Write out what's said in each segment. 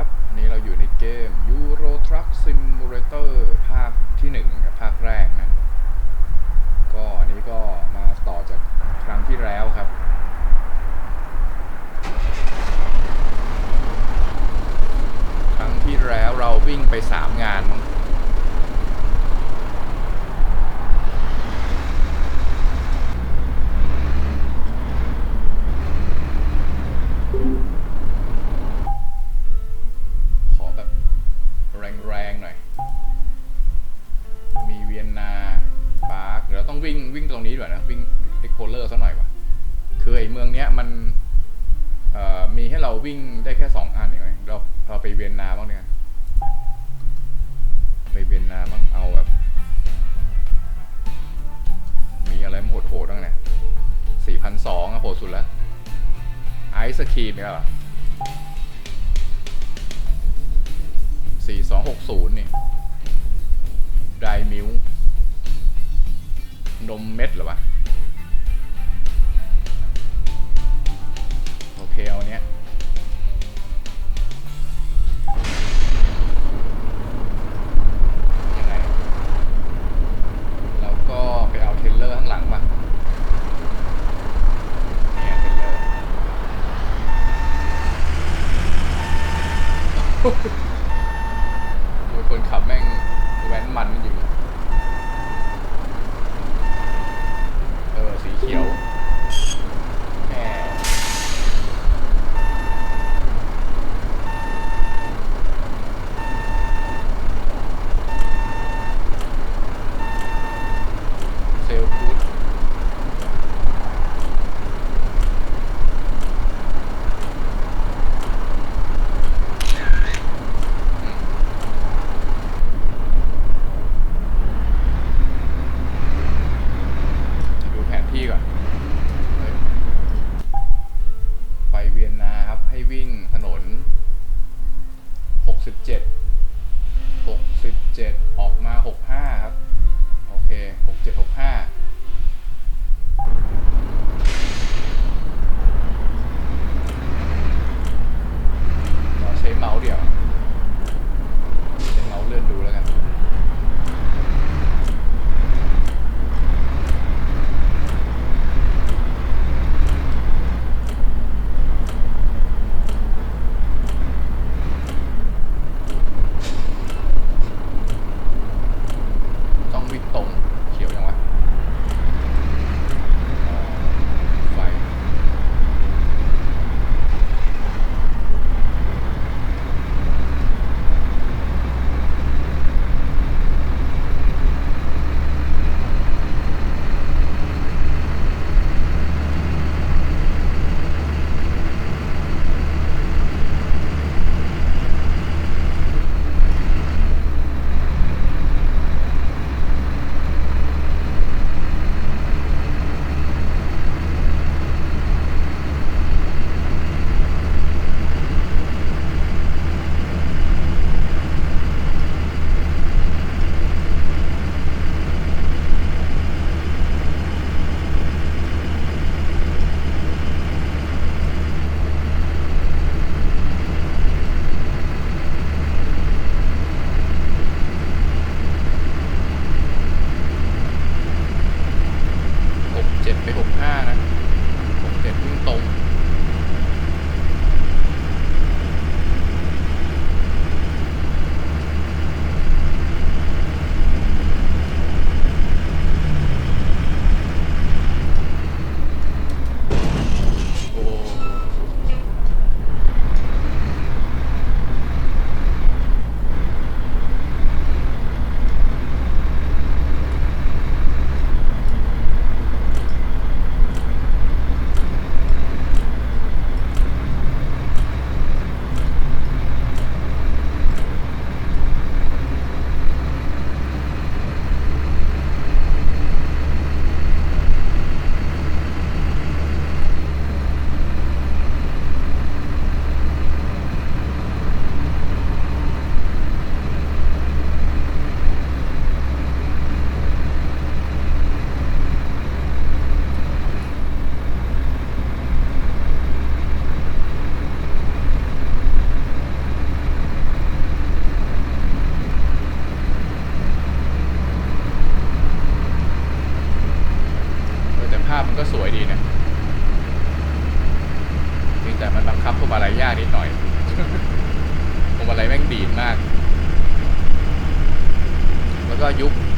ครับนี้เราอยู่ในเกม Euro Truck Simulator ภาคที่1กับภาคแรกนะ ก็อันนี้ก็มาต่อจากครั้งที่แล้วครับครั้งที่แล้วเราวิ่งไป 3 งานมั้ง ไอสครีมเนี่ยหรอสี่สองหกศูนย์นี่ไดมิวนมเม็ดหรอวะ โอเค เอาเนี้ย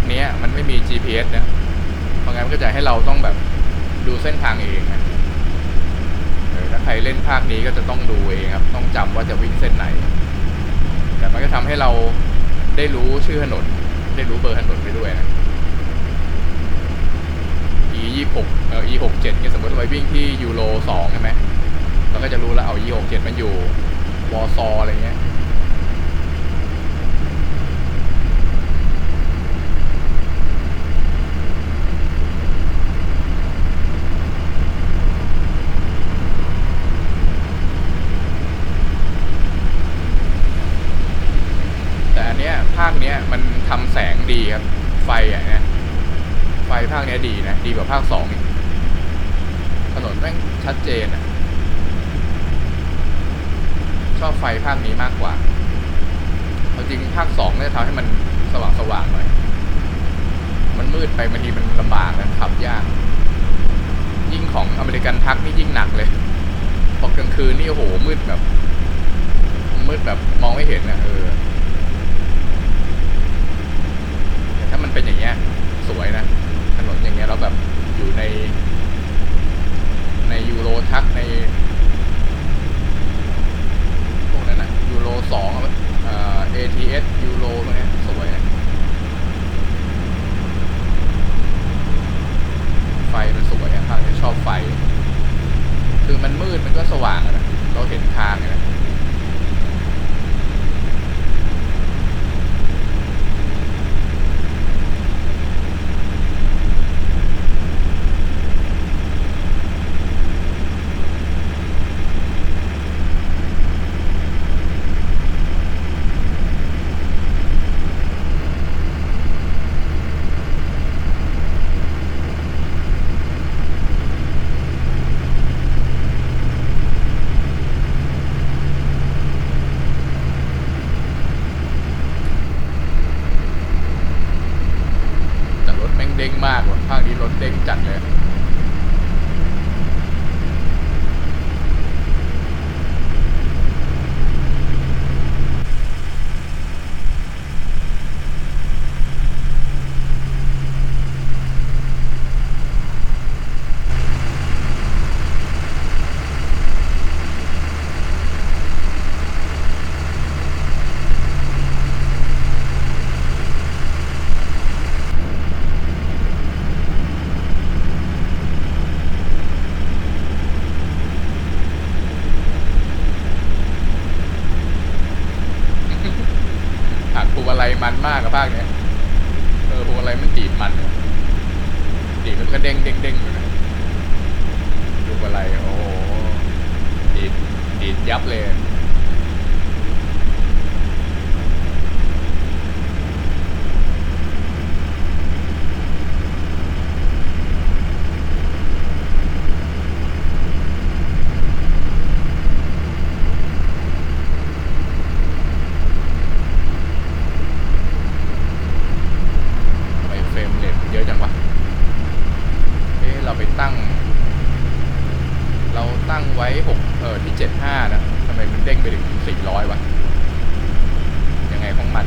เนี้ยมันไม่มี GPS นะเพราะงั้นมันก็จะให้เราต้องแบบดูเส้นทางเองนะถ้าใครเล่นภาคนี้ก็จะต้องดูเองครับ ต้องจำว่าจะวิ่งเส้นไหน แต่มันก็ทำให้เราได้รู้ชื่อถนน ได้รู้เบอร์ถนนไปด้วยนะ e ยี่หกเอ่อ e หกเจ็ดเนี่ยสมมติเราไปวิ่งที่ยูโรสองใช่ไหมเราก็จะรู้แล้วเอา e หกเจ็ดมันอยู่วอซออะไรเงี้ย แต่อันเนี้ยภาคเนี้ยมันทำแสง ดีครับ ไฟอะนะไฟภาคเนี้ยดีนะ ดีกว่าภาคสองถนนแม่งชัดเจนอะ ชอบไฟภาคนี้มากกว่าเอาจริงภาคสองเนี่ยทำให้มันสว่างสว่างหน่อย มันมืดไปบางทีมันลำบากนะขับยาก ยิ่งของอเมริกันทักนี่ยิ่งหนักเลยพอกลางคืนนี่โอ้โหมืดแบบ มืดแบบมองไม่เห็นอะเออ แต่ถ้า มันเป็นอย่างเงี้ย สวยนะ ถนนอย่างเงี้ยเราแบบอยู่ใน ในยูโรทักในพวกนั้นนะยูโรสองเอ่อ ATS ยูโรพวกเนี้ยสวยนะไฟมันสวยอะภาคนี้ชอบไฟ คือมันมืดมันก็สว่างนะเราเห็นทางนะ ตั้งไว้หกเออที่เจ็ดห้านะทำไมมันเด้งไปถึงสี่ร้อยวะยังไงของมัน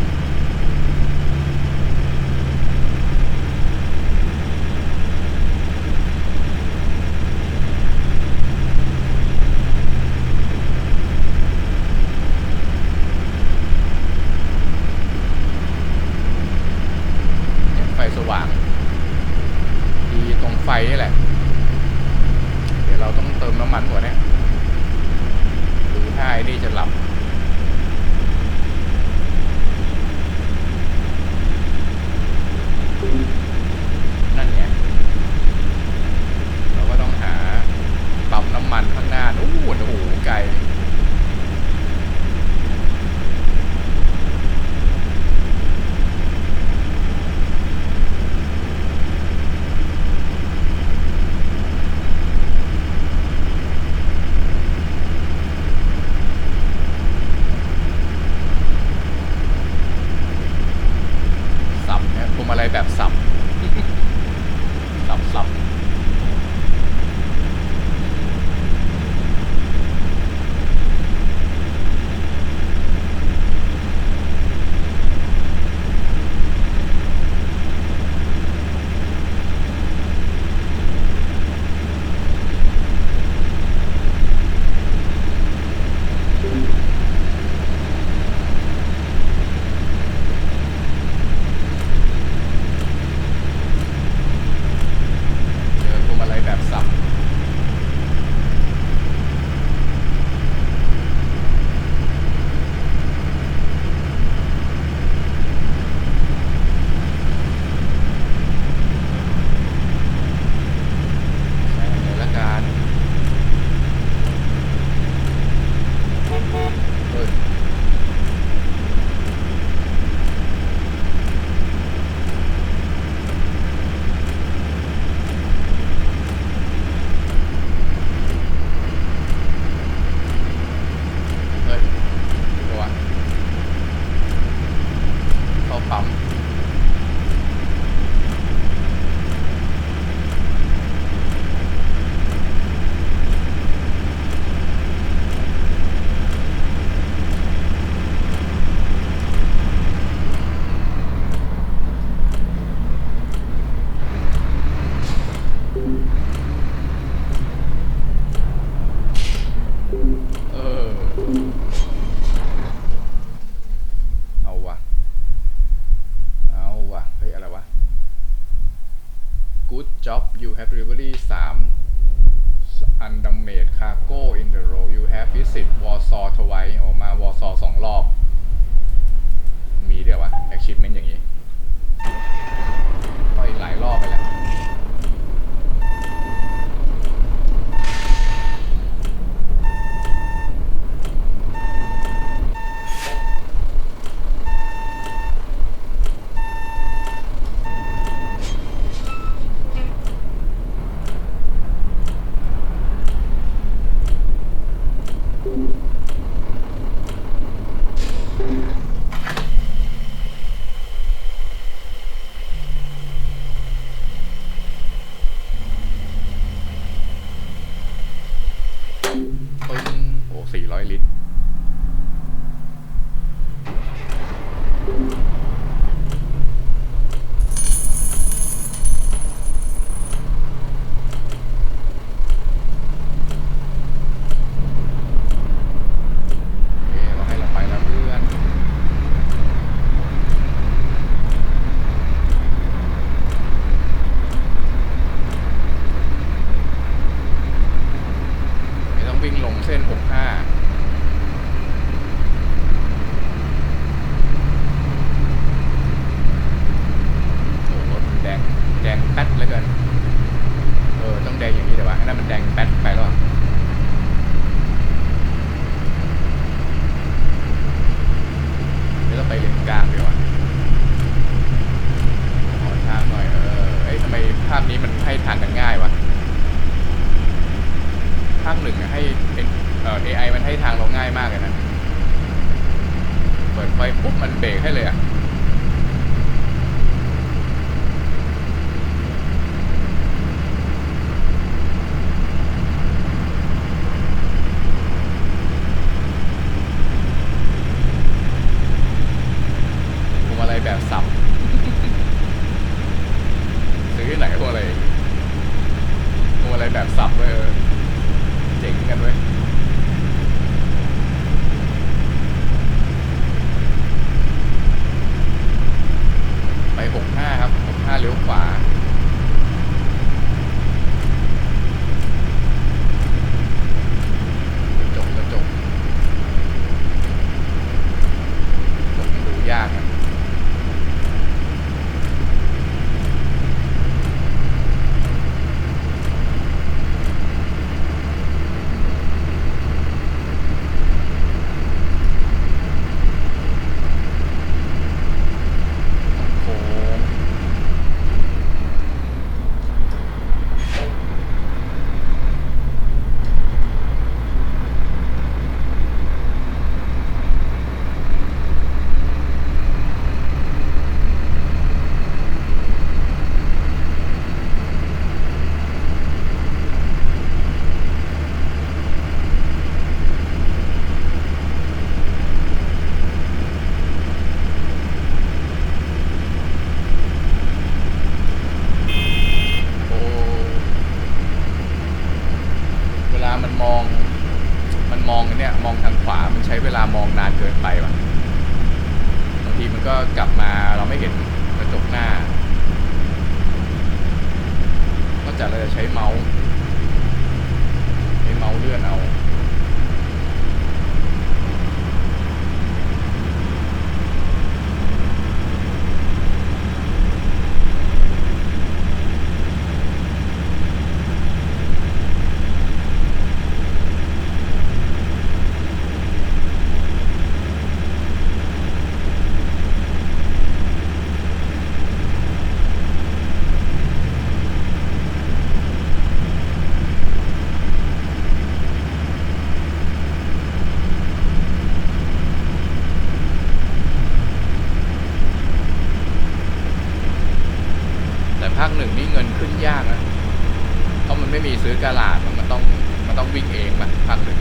ซื้อกาลาดมันต้องมันต้องวิ่งเองป่ะพักหนึ่ง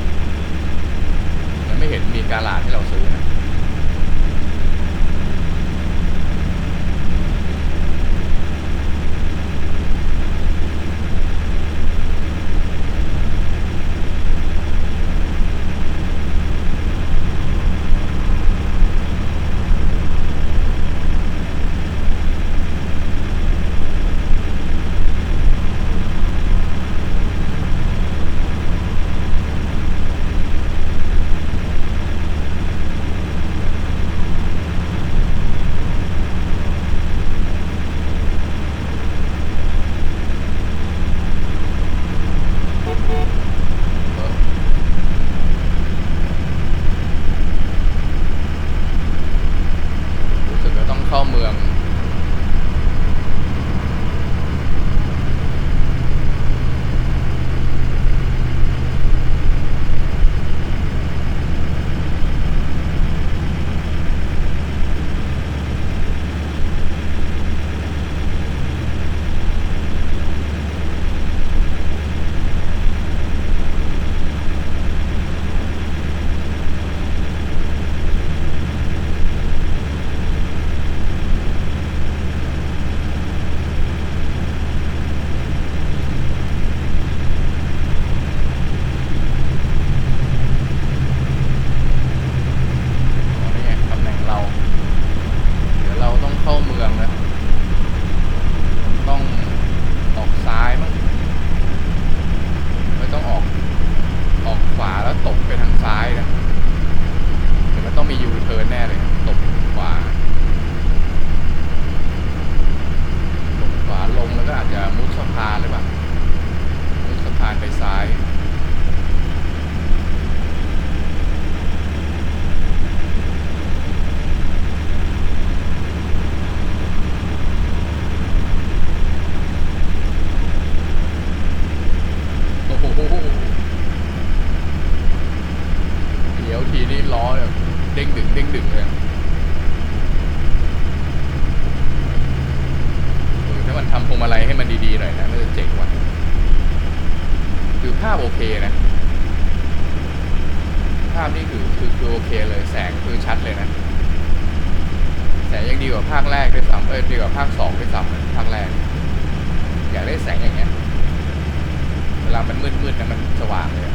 มันไม่เห็นมีกาลาดให้เราซื้อนะ เด้งดึงเด้งดึงเลยถ้ามันทำพวงมาลัยให้มันดีๆหน่อยนะน่าจะเจ๋งว่ะคือภาพโอเคนะ ภาพนี่คือคือคือโอเคเลยแสงคือชัดเลยนะ แสงยังดีกว่าภาคแรกด้วยซ้ำเออดีกว่าภาคสองด้วยซ้ำภาคแรก อยากได้แสงอย่างเงี้ย เวลามันมืดๆนะมันสว่างเลย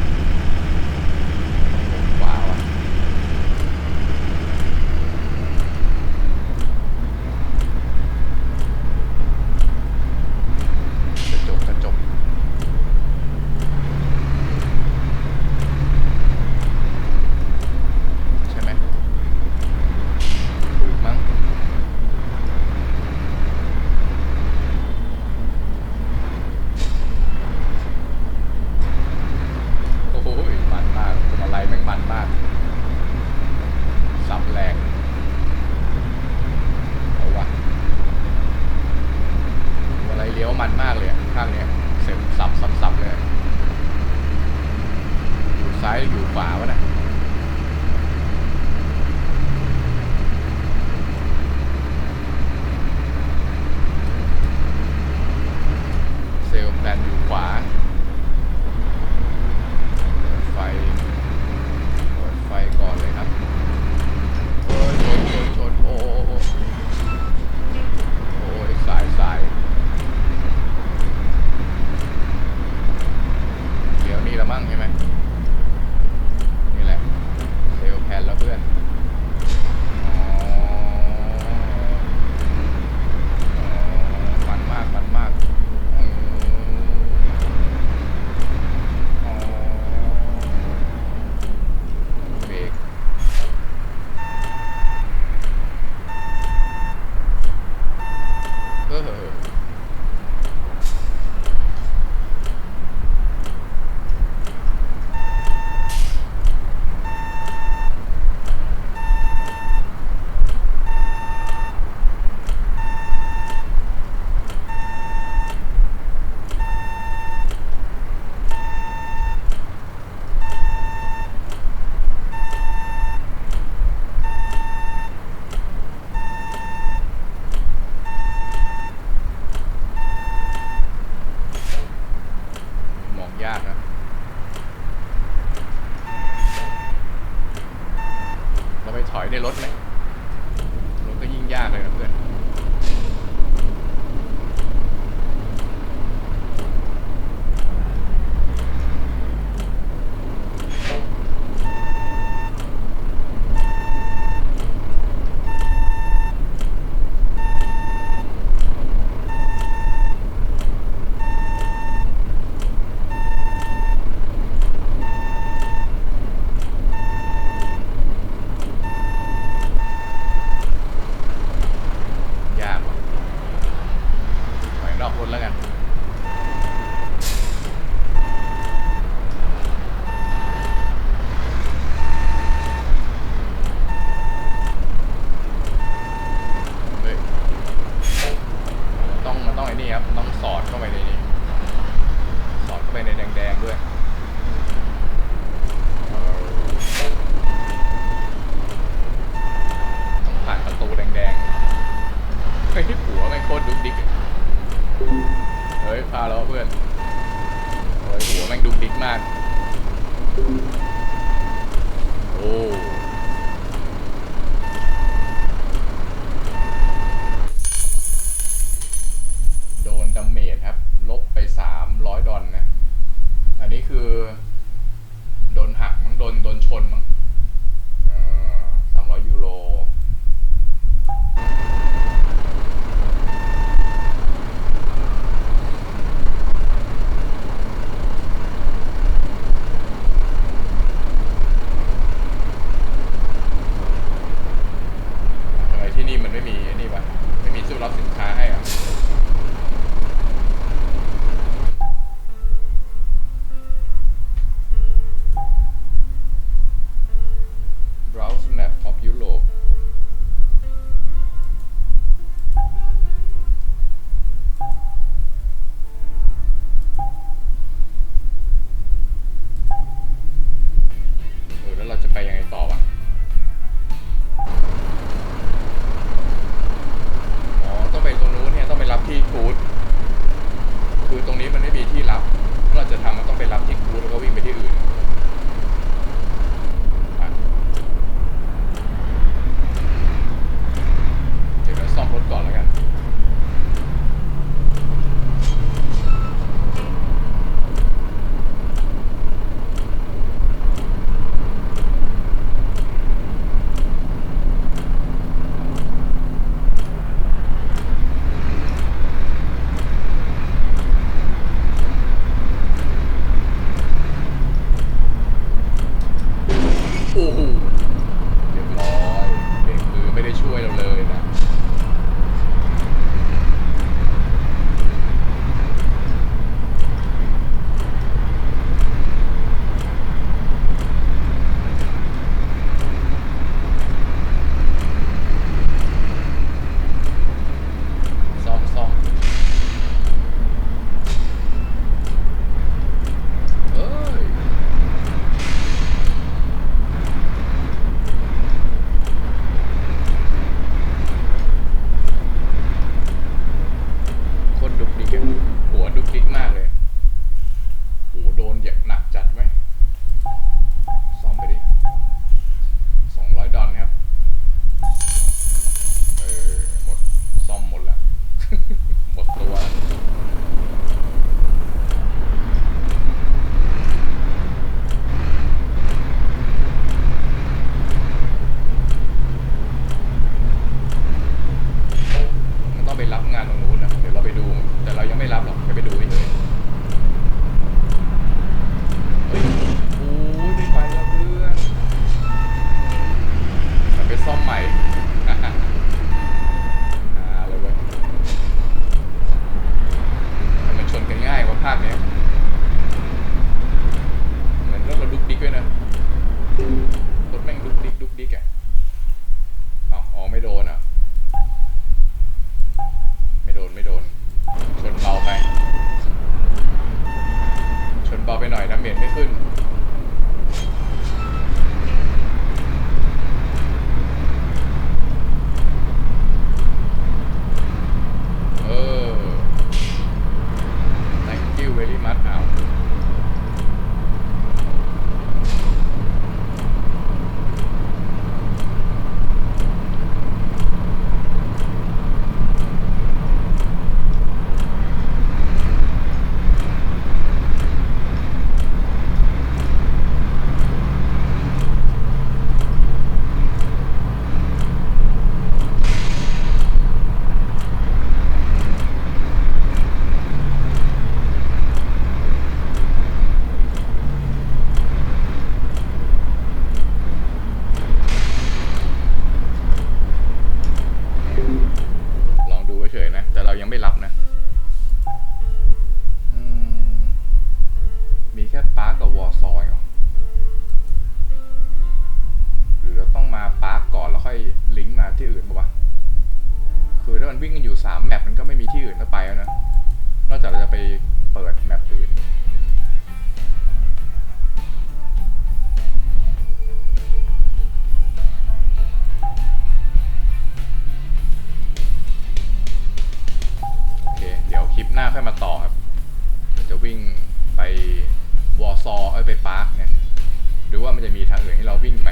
มันจะมีทางอื่นให้เราวิ่งไหม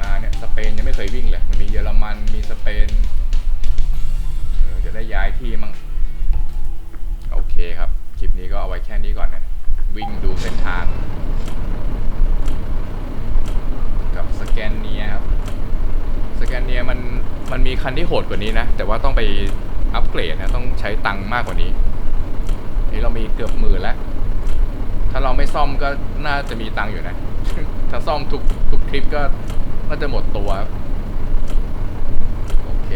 มาเนี่ยสเปนยังไม่เคยวิ่งเลยมันมีเยอรมันมีสเปนเออจะได้ย้ายที่มั่งโอเคครับ คลิปนี้ก็เอาไว้แค่นี้ก่อนนะวิ่งดูเส้นทาง กับสแกนเนียครับสแกนเนียมันมันมีคันที่โหดกว่านี้นะ แต่ว่าต้องไปอัปเกรดนะต้องใช้ตังค์มากกว่านี้นี่เรามีเกือบหมื่นแล้ว ถ้าเราไม่ซ่อมก็น่าจะมีตังค์อยู่นะ ถ้าซ่อมทุกทุกคลิปก็น่าจะหมดตัว โอเค